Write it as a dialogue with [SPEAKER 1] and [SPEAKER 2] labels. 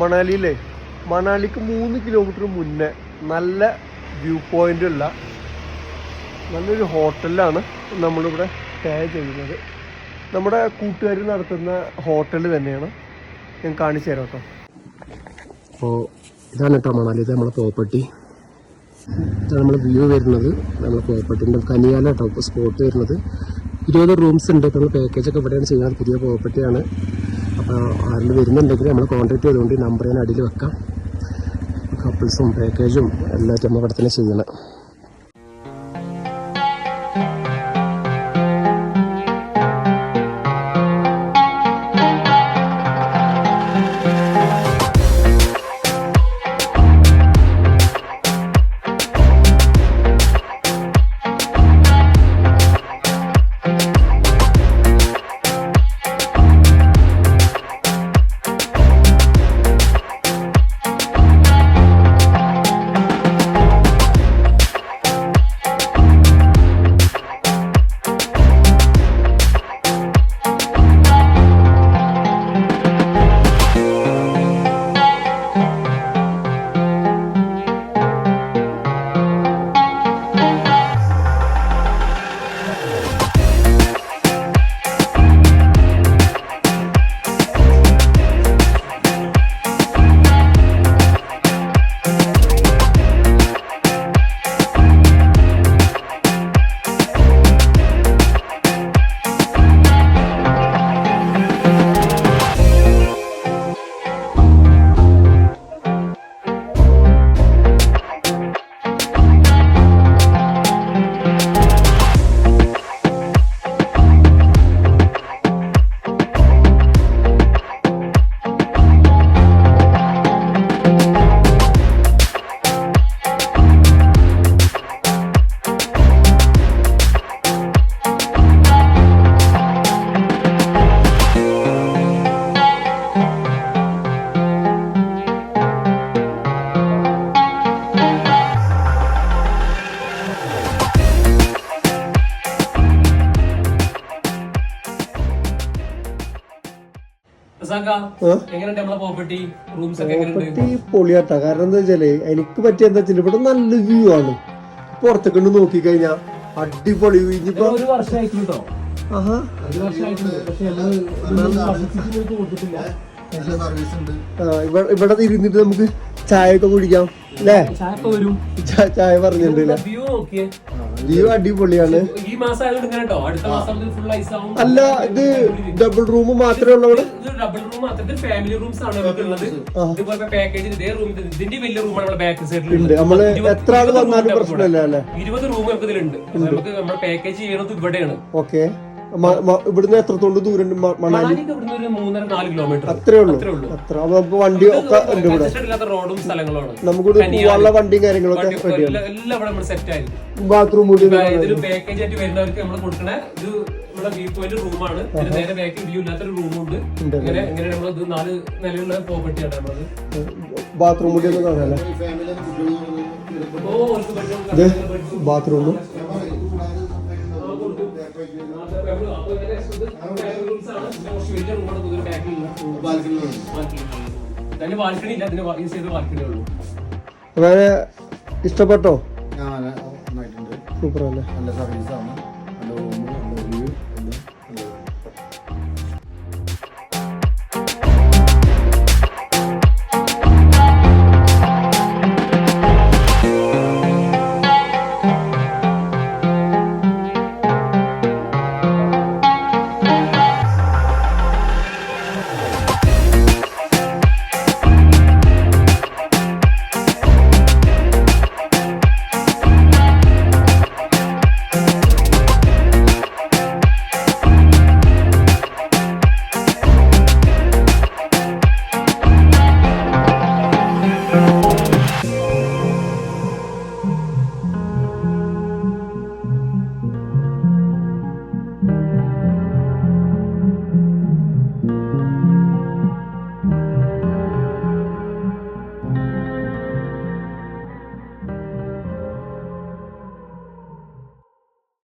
[SPEAKER 1] മണാലിയിലെ മണാലിക്ക് മൂന്ന് കിലോമീറ്റർ മുന്നേ നല്ല വ്യൂ പോയിന്റ് ഉള്ള നല്ലൊരു ഹോട്ടലിലാണ് നമ്മളിവിടെ സ്റ്റേ ചെയ്യുന്നത്. നമ്മുടെ കൂട്ടുകാർ നടത്തുന്ന ഹോട്ടൽ തന്നെയാണ്. ഞാൻ കാണിച്ചു തരാം കേട്ടോ.
[SPEAKER 2] അപ്പോൾ ഇതാണ് കേട്ടോ മണാലി ഇത് നമ്മളെ പ്രോപ്പർട്ടി ഇതാണ് നമ്മൾ വ്യൂ വരുന്നത്. നമ്മളെ പ്രോപ്പർട്ടിന്റെ കനിയാല കേട്ടോ സ്പോട്ട് വരുന്നത്. ഇരുപത് റൂംസ് ഉണ്ട്. നമ്മൾ പാക്കേജ് ഒക്കെ ഇവിടെയാണ് ചെയ്യുന്നത്. പുതിയ പ്രോപ്പർട്ടിയാണ് അപ്പോൾ ആരിൽ വരുന്നുണ്ടെങ്കിൽ നമ്മൾ കോൺടാക്ട് ചെയ്തുകൊണ്ട് നമ്പർ ഞാൻ അടിയിൽ വെക്കാം. കപ്പിൾസും പാക്കേജും എല്ലാറ്റും നമ്മൾ ഇവിടെ തന്നെ ചെയ്യണം.
[SPEAKER 3] പ്രോപ്പർട്ടി
[SPEAKER 1] പൊളിയാട്ടാ. കാരണം എന്താ വെച്ചാൽ എനിക്ക് പറ്റിയ എന്താ വെച്ചാൽ ഇവിടെ നല്ല വ്യൂ ആണ്. പുറത്തേക്ക് നോക്കിക്കഴിഞ്ഞാ അടിപൊളി view. ഇനിയിപ്പോ
[SPEAKER 3] ഒരു വർഷമായിട്ടുണ്ട് കേട്ടോ
[SPEAKER 1] ആഹാ.
[SPEAKER 3] ഒരു വർഷമായിട്ടുണ്ട് പക്ഷെ
[SPEAKER 1] ഇവിടെ ഇവിടെ ഇരുന്നിട്ട് നമുക്ക് ചായ ഒക്കെ കുടിക്കാം അല്ലേ?
[SPEAKER 3] ചായ
[SPEAKER 1] പറഞ്ഞിട്ടില്ല
[SPEAKER 3] വ്യൂ
[SPEAKER 1] അടിപൊളിയാണ്.
[SPEAKER 3] ഈ മാസം ആയതുകൊണ്ട് ഇങ്ങനെ അടുത്ത മാസം ഫുൾ ഐസ്
[SPEAKER 1] അല്ല ഇത് ഡബിൾ റൂം മാത്രമേ ഉള്ളൂ
[SPEAKER 3] ഡബിൾ റൂം മാത്രം ഫാമിലി റൂംസ് ആണ് ഇതുപോലെ പാക്കേജ് ഇതേ റൂം ഇതിന്റെ വലിയ റൂമാണ് നമ്മുടെ ബാക്ക് സൈഡിൽ
[SPEAKER 1] ഉണ്ട്. നമ്മൾ എത്ര ആൾ വന്നാലും പ്രശ്നമില്ല അല്ലേ?
[SPEAKER 3] ഇരുപത് റൂം നമുക്ക് ഇതിലുണ്ട് നമുക്ക് നമ്മുടെ പാക്കേജ് ചെയ്യണത് ഇവിടെയാണ്.
[SPEAKER 1] ഓക്കെ. ഇവിടുന്ന് എത്രത്തോണ്ട് ദൂരം മണാലി?
[SPEAKER 3] മൂന്നര നാല് കിലോമീറ്റർ.
[SPEAKER 1] അത്രേ ഉള്ളൂ.
[SPEAKER 3] അത്രേ
[SPEAKER 1] അപ്പൊ നമുക്ക് വണ്ടി ഒക്കെ ഉണ്ട് ഇവിടെ.
[SPEAKER 3] റോഡും
[SPEAKER 1] നമുക്ക് പോകാനുള്ള വണ്ടിയും കാര്യങ്ങളൊക്കെ
[SPEAKER 3] ആയിരിക്കും
[SPEAKER 1] ബാത്റൂം കൂടി
[SPEAKER 3] ഇപ്പൊ ഇതൊരു പാക്കേജ് ആയിട്ട് വരുന്നവർക്ക് നമ്മൾ കൊടുക്കണ. ഒരു ഇവിടെ വ്യൂ പോയിന്റ് റൂമാണ് ഇതിന് നേരെ ബാക്കിൽ വ്യൂ ഇല്ലാത്തൊരു റൂമുണ്ട് നമ്മൾ ഇത് നാല് നിലയുള്ള പ്രോപ്പർട്ടിയാണ് നമ്മളത്.
[SPEAKER 1] ബാത്റൂം കൂടി ഒന്ന് കാണാല്ലേ
[SPEAKER 3] ഓ അവർക്ക്
[SPEAKER 1] ഇഷ്ടപ്പെട്ടോ? സൂപ്പർ അല്ലേ?
[SPEAKER 4] നല്ല സർവീസാണ്